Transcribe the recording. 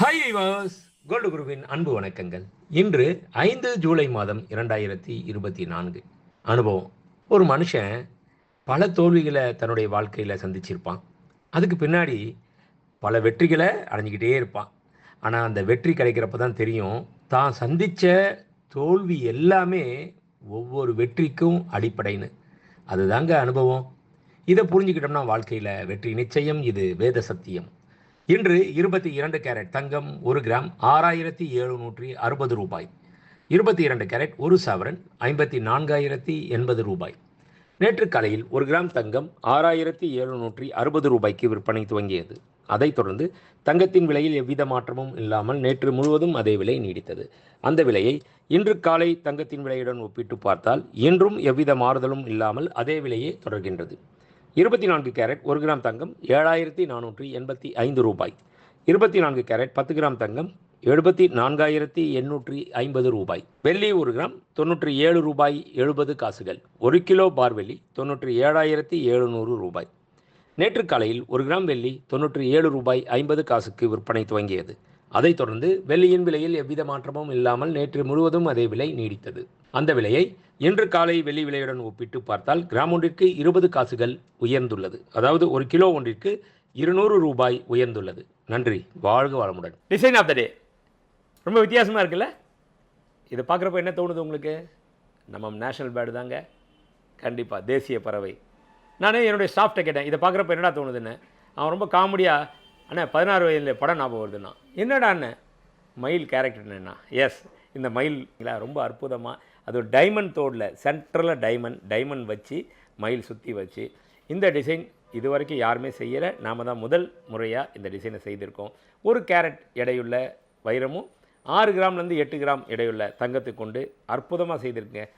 Hi was gold குருவின் அன்பு வணக்கங்கள். இன்று ஐந்து ஜூலை மாதம் இரண்டாயிரத்தி இருபத்தி நான்கு. அனுபவம். ஒரு மனுஷன் பல தோல்விகளை தன்னுடைய வாழ்க்கையில் சந்திச்சிருப்பான். அதுக்கு பின்னாடி பல வெற்றிகளை அடைஞ்சிக்கிட்டே இருப்பான். ஆனால் அந்த வெற்றி கிடைக்கிறப்ப தான் தெரியும் தான் சந்தித்த தோல்வி எல்லாமே ஒவ்வொரு வெற்றிக்கும் அடிப்படைன்னு. அதுதாங்க அனுபவம். இதை புரிஞ்சுக்கிட்டோம்னா வாழ்க்கையில் வெற்றி நிச்சயம் இது வேத சத்தியம். இன்று இருபத்தி இரண்டு கேரட் தங்கம் ஒரு கிராம் ஆறாயிரத்தி எழுநூற்றி அறுபது ரூபாய். இருபத்தி இரண்டு கேரட் ஒரு சவரன் ஐம்பத்தி நான்காயிரத்தி எண்பது ரூபாய். நேற்று காலையில் ஒரு கிராம் தங்கம் ஆறாயிரத்தி எழுநூற்றி அறுபது ரூபாய்க்கு விற்பனை துவங்கியது. அதைத் தொடர்ந்து தங்கத்தின் விலையில் எவ்வித மாற்றமும் இல்லாமல் நேற்று முழுவதும் அதே விலை நீடித்தது. அந்த விலையை இன்று காலை தங்கத்தின் விலையுடன் ஒப்பிட்டு பார்த்தால் இன்றும் எவ்வித மாறுதலும் இல்லாமல் அதே விலையே தொடர்கின்றது. இருபத்தி நான்கு கேரட் ஒரு கிராம் தங்கம் ஏழாயிரத்தி நானூற்றி எண்பத்தி ஐந்து ரூபாய். இருபத்தி நான்கு கேரட் பத்து கிராம் தங்கம் எழுபத்தி நான்காயிரத்தி எண்ணூற்றி ஐம்பது ரூபாய். வெள்ளி ஒரு கிராம் தொண்ணூற்றி ஏழு ரூபாய் எழுபது காசுகள். ஒரு கிலோ பார் வெள்ளி தொண்ணூற்றி ஏழாயிரத்தி எழுநூறு ரூபாய். நேற்று காலையில் ஒரு கிராம் வெள்ளி தொண்ணூற்றி ஏழு ரூபாய் ஐம்பது காசுக்கு விற்பனை துவங்கியது. அதைத் தொடர்ந்து வெள்ளியின் விலையில் எவ்வித மாற்றமும் இல்லாமல் நேற்று முழுவதும் அதே விலை நீடித்தது. அந்த விலையை இன்று காலை வெள்ளி விலையுடன் ஒப்பிட்டு பார்த்தால் கிராம் ஒன்றிற்கு இருபது காசுகள் உயர்ந்துள்ளது. அதாவது ஒரு கிலோ ஒன்றிற்கு இருநூறு ரூபாய் உயர்ந்துள்ளது. நன்றி. வாழ்க வளமுடன். டிசைன் ஆஃப் த டே ரொம்ப வித்தியாசமாக இருக்குல்ல? இதை பார்க்குறப்ப என்ன தோணுது உங்களுக்கு? நம்ம நேஷனல் பேர்டு தாங்க. கண்டிப்பாக தேசிய பறவை. நானே என்னுடைய ஸ்டாஃப்ட்ட கேட்டேன். இதை பார்க்குறப்ப என்னடா தோணுதுன்னு. அவன் ரொம்ப காமெடியாக அண்ணே பதினாறு வயதில் படம் ஞாபகம் வருதுண்ணா என்னடா அண்ணன் மயில் கேரக்டர்னா எஸ் இந்த மயில்ங்களா ரொம்ப அற்புதமாக அது ஒரு டைமண்ட் தோடில் சென்ட்ரலில் டைமண்ட் டைமண்ட் வச்சு மயில் சுற்றி வச்சு. இந்த டிசைன் இது வரைக்கும் யாருமே செய்யலை. நாம தான் முதல் முறையாக இந்த டிசைனை செய்திருக்கோம். ஒரு கேரட் எடையுள்ள வைரமும் ஆறு கிராம்லேருந்து எட்டு கிராம் எடையுள்ள தங்கத்தை கொண்டு அற்புதமாக செய்திருக்கேன்.